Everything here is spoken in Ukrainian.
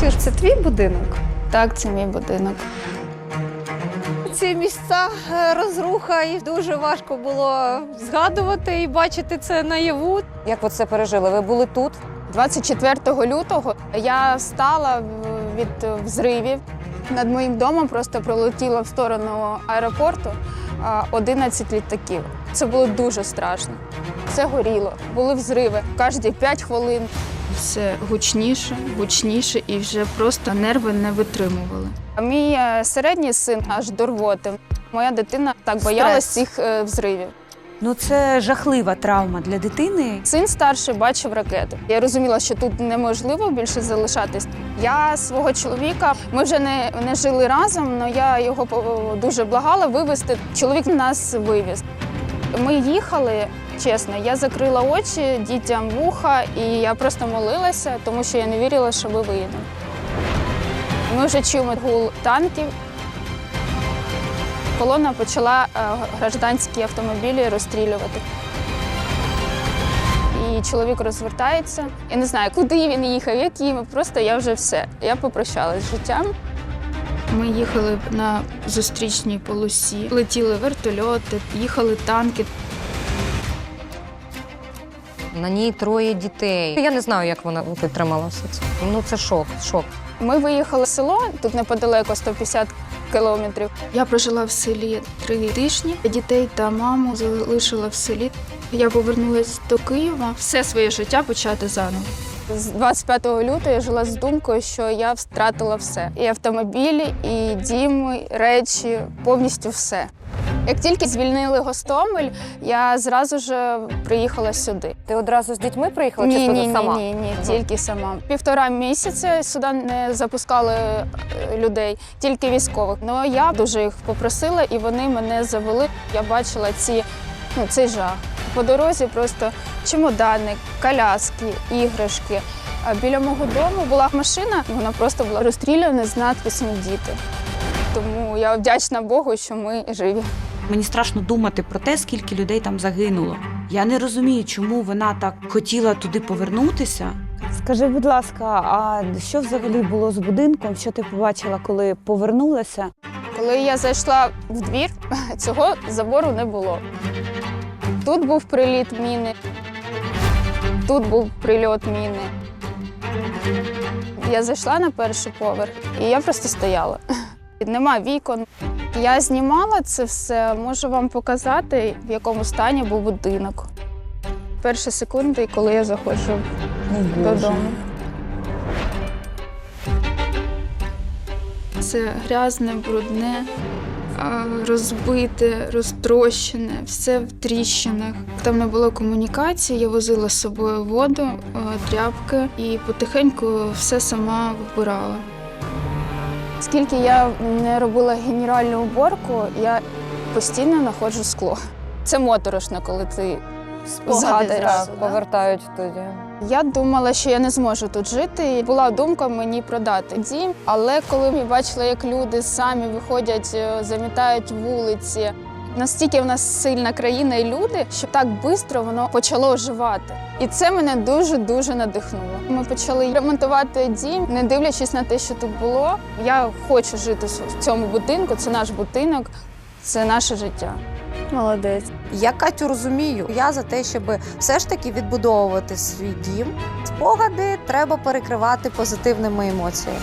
Катюш, це твій будинок? Так, це мій будинок. Ці місця е, розруха, і дуже важко було згадувати і бачити це наяву. Як ви це пережили? Ви були тут? 24 лютого я встала від взривів. Над моїм домом просто пролетіло в сторону аеропорту а, 11 літаків. Це було дуже страшно. Все горіло, були взриви кожні 5 хвилин. Все гучніше, гучніше, і вже просто нерви не витримували. А мій е, середній син аж до рвоти. Моя дитина так боялась цих е, взривів. Ну це жахлива травма для дитини. Син старший бачив ракету. Я розуміла, що тут неможливо більше залишатись. Я свого чоловіка, ми вже не, не жили разом, але я його по- дуже благала вивезти. Чоловік нас вивіз. Ми їхали, чесно, я закрила очі дітям вуха, і я просто молилася, тому що я не вірила, що ми виїдемо. Ми вже чуємо гул танків. Колона почала е, гражданські автомобілі розстрілювати. І чоловік розвертається. Я не знаю, куди він їхав, яким. Просто я вже все. Я попрощалась з життям. Ми їхали на зустрічній полосі, летіли вертольоти, їхали танки. На ній троє дітей. Я не знаю, як вона витримала все це. Ну це шок, шок. Ми виїхали в село, тут неподалеко 150 кілометрів. Я прожила в селі три тижні. Дітей та маму залишила в селі. Я повернулася до Києва, все своє життя почати заново. З 25 лютого я жила з думкою, що я втратила все: і автомобілі, і дім, і речі, повністю все. Як тільки звільнили Гостомель, я зразу ж приїхала сюди. Ти одразу з дітьми приїхала чи Ні, ти ні, ні, сама? ні, ні, тільки сама. Півтора місяця сюди не запускали е, людей, тільки військових. Ну я дуже їх попросила, і вони мене завели. Я бачила ці, ну, цей жах. По дорозі просто чемодани, коляски, іграшки. А біля мого дому була машина, вона просто була розстріляна з надписом Діти. Тому я вдячна Богу, що ми живі. Мені страшно думати про те, скільки людей там загинуло. Я не розумію, чому вона так хотіла туди повернутися. Скажи, будь ласка, а що взагалі було з будинком? Що ти побачила, коли повернулася? Коли я зайшла в двір, цього забору не було. Тут був приліт міни, тут був прильот міни. Я зайшла на перший поверх і я просто стояла. Нема вікон. Я знімала це все, можу вам показати, в якому стані був будинок. Перші секунди, коли я заходжу додому. Це грязне, брудне, розбите, розтрощене, все в тріщинах. Там не було комунікації, я возила з собою воду, тряпки і потихеньку все сама вибирала. Скільки я не робила генеральну уборку, я постійно знаходжу скло. Це моторошно, коли ти згадуєш. Повертають тоді. Я думала, що я не зможу тут жити. І Була думка мені продати дім. Але коли я бачила, як люди самі виходять, е, замітають вулиці. Настільки в нас сильна країна і люди, що так швидко воно почало оживати. І це мене дуже дуже надихнуло. Ми почали ремонтувати дім, не дивлячись на те, що тут було. Я хочу жити в цьому будинку. Це наш будинок, це наше життя. Молодець. Я Катю розумію. Я за те, щоб все ж таки відбудовувати свій дім. Спогади треба перекривати позитивними емоціями.